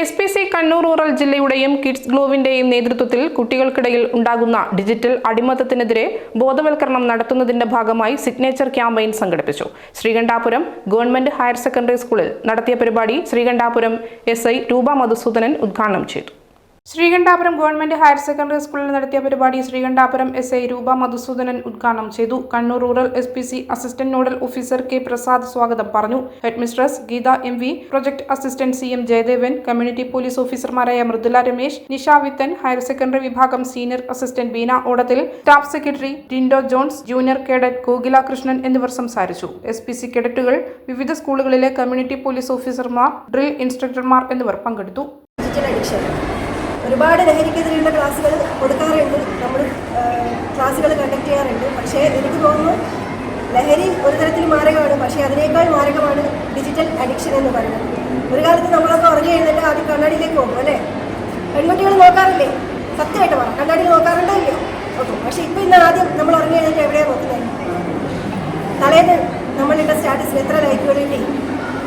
S P C Kannur rural ജില്ലയുടെയും kids ഗ്ലോവിന്റെയും നേതൃത്വത്തിൽ കുട്ടികൾക്കിടയിൽ ഉണ്ടാകുന്ന ഡിജിറ്റൽ അടിമത്തത്തിനെതിരെ ബോധവൽക്കരണം നടത്തുന്നതിന്റെ ഭാഗമായി സിഗ്നേച്ചർ ക്യാമ്പയിൻ സംഘടിപ്പിച്ചു. ശ്രീകണ്ഠാപുരം ഗവൺമെന്റ് ഹയർ സെക്കൻഡറി സ്കൂളിൽ നടത്തിയ പരിപാടി ശ്രീകണ്ഠാപുരം എസ് ഐ രൂപ മധുസൂദനൻ ഉദ്ഘാടനം ചെയ്തു. ശ്രീകണ്ഠാപുരം ഗവൺമെന്റ് ഹയർ സെക്കൻഡറി സ്കൂളിൽ നടത്തിയ പരിപാടി ശ്രീകണ്ഠാപുരം എസ് ഐ രൂപ മധുസൂദനൻ ഉദ്ഘാടനം ചെയ്തു. Kannur rural S P C assistant nodal officer K Prasad സ്വാഗതം പറഞ്ഞു. Head mistress Geetha M V project assistant C M Jayadevan community police ഓഫീസർമാരായ മൃദുല രമേശ് നിഷ വിത്തൻ ഹയർ സെക്കൻഡറി വിഭാഗം senior assistant Beena ഓടത്തിൽ staff secretary ടിൻഡോ Jones junior cadet Kokila Krishnan എന്നിവർ സംസാരിച്ചു. S P C കേഡറ്റുകൾ വിവിധ സ്കൂളുകളിലെ community police ഓഫീസർമാർ ഡ്രിൽ ഇൻസ്ട്രക്ടർമാർ എന്നിവർ പങ്കെടുത്തു. ഒരുപാട് ലഹരിക്കെതിരെയുള്ള ക്ലാസ്സുകൾ കൊടുക്കാറുണ്ട്. നമ്മൾ ക്ലാസ്സുകൾ കണ്ടക്ട് ചെയ്യാറുണ്ട്. പക്ഷേ എനിക്ക് തോന്നുന്നു ലഹരി ഒരു തരത്തിൽ മാരകമാണ്. പക്ഷേ അതിനേക്കാൾ മാരകമാണ് ഡിജിറ്റൽ അഡിക്ഷൻ എന്ന് പറയുന്നത്. ഒരു കാലത്ത് നമ്മളൊക്കെ ഉറങ്ങി എഴുന്നേറ്റ് ആദ്യം കണ്ണാടിയിലേക്ക് പോകും അല്ലേ? പെൺകുട്ടികൾ നോക്കാറില്ലേ? സത്യമായിട്ട് പറ. കണ്ണാടിയിൽ നോക്കാറുണ്ടോ ഇല്ലയോ നോക്കും. പക്ഷേ ഇപ്പോൾ ഇന്ന് ആദ്യം നമ്മൾ ഉറങ്ങി എഴുന്നേറ്റ് എവിടെയാണ് നോക്കുന്നത് തലേന്ന് നമ്മളിട്ട സ്റ്റാറ്റസിൽ എത്ര ലൈക്കുകൾ കിട്ടി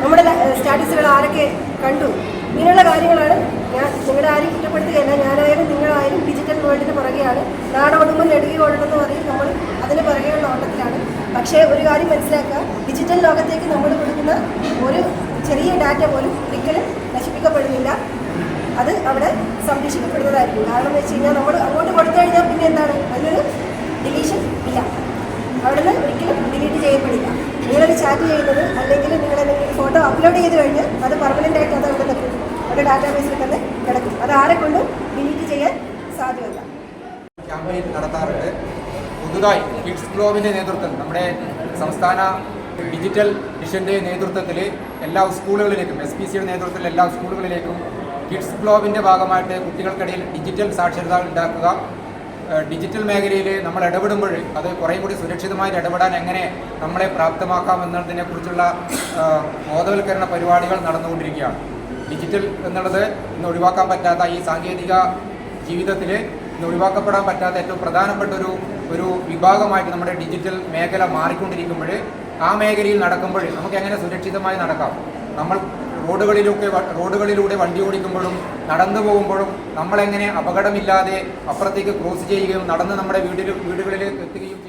നമ്മുടെ സ്റ്റാറ്റസുകൾ ആരൊക്കെ കണ്ടു? ഇങ്ങനെയുള്ള കാര്യങ്ങളാണ് ഞാൻ നിങ്ങളുടെ ആരും കുറ്റപ്പെടുത്തുകയല്ല. ഞാനായാലും നിങ്ങളായാലും ഡിജിറ്റൽ വേൾഡിന് പുറകെയാണ്. നാടോടുമ്പോൾ നെടുകി ഓടണമെന്ന് പറയും. നമ്മൾ അതിന് പുറകെയുള്ള ഓട്ടത്തിലാണ്. പക്ഷേ ഒരു കാര്യം മനസ്സിലാക്കുക. ഡിജിറ്റൽ ലോകത്തേക്ക് നമ്മൾ കൊടുക്കുന്ന ഒരു ചെറിയ ഡാറ്റ പോലും ഒരിക്കലും നശിപ്പിക്കപ്പെടുന്നില്ല. അത് അവിടെ സംരക്ഷിക്കപ്പെടുന്നതായിരിക്കും. കാരണം എന്ന് വെച്ച് കഴിഞ്ഞാൽ നമ്മൾ അങ്ങോട്ട് കൊടുത്തു കഴിഞ്ഞാൽ പിന്നെ എന്താണ്? അതിനൊരു ഡിലീഷൻ ഇല്ല. അവിടുന്ന് ഒരിക്കലും ഡിലീറ്റ് ചെയ്യപ്പെടില്ല. നിങ്ങളൊരു ചാറ്റ് ചെയ്യുന്നത് അല്ലെങ്കിൽ നിങ്ങൾ എന്തെങ്കിലും ഫോട്ടോ അപ്ലോഡ് ചെയ്ത് കഴിഞ്ഞ് അത് പെർമനന്റ് ആയിട്ട് അത് അവിടെ ഡാറ്റാബേസിൽ തന്നെ കിടക്കും. അത് ആരെ കൊണ്ടും ഡിലീറ്റ് ചെയ്യാൻ സാധ്യമല്ല. ക്യാമ്പയിൻ നടത്താറുണ്ട്. പുതുതായി കിഡ്സ് ഗ്ലോബിന്റെ നേതൃത്വം നമ്മുടെ സംസ്ഥാന ഡിജിറ്റൽ മിഷന്റെ നേതൃത്വത്തിൽ എല്ലാ സ്കൂളുകളിലേക്കും എസ് പി സിയുടെ നേതൃത്വത്തിൽ എല്ലാ സ്കൂളുകളിലേക്കും കിഡ്സ് ഗ്ലോബിന്റെ ഭാഗമായിട്ട് കുട്ടികൾക്കിടയിൽ ഡിജിറ്റൽ സാക്ഷരത ഉണ്ടാക്കുക. ഡിജിറ്റൽ മേഖലയിൽ നമ്മൾ ഇടപെടുമ്പോൾ അത് കുറേ കൂടി സുരക്ഷിതമായിട്ട് ഇടപെടാൻ എങ്ങനെ നമ്മളെ പ്രാപ്തമാക്കാം എന്നതിനെക്കുറിച്ചുള്ള ബോധവൽക്കരണ പരിപാടികൾ നടന്നുകൊണ്ടിരിക്കുകയാണ്. ഡിജിറ്റൽ എന്നുള്ളത് ഇന്ന് ഒഴിവാക്കാൻ പറ്റാത്ത ഈ സാങ്കേതിക ജീവിതത്തിൽ ഇന്ന് ഒഴിവാക്കപ്പെടാൻ പറ്റാത്ത ഏറ്റവും പ്രധാനപ്പെട്ട ഒരു ഒരു വിഭാഗമായിട്ട് നമ്മുടെ ഡിജിറ്റൽ മേഖല മാറിക്കൊണ്ടിരിക്കുമ്പോൾ ആ മേഖലയിൽ നടക്കുമ്പോൾ നമുക്ക് എങ്ങനെ സുരക്ഷിതമായി നടക്കാം? നമ്മൾ റോഡുകളിലൊക്കെ റോഡുകളിലൂടെ വണ്ടി ഓടിക്കുമ്പോഴും നടന്നു പോകുമ്പോഴും നമ്മളെങ്ങനെ അപകടമില്ലാതെ അപ്പുറത്തേക്ക് ക്രോസ് ചെയ്യുകയും നടന്ന് നമ്മുടെ വീട്ടിൽ വീടുകളിൽ എത്തുകയും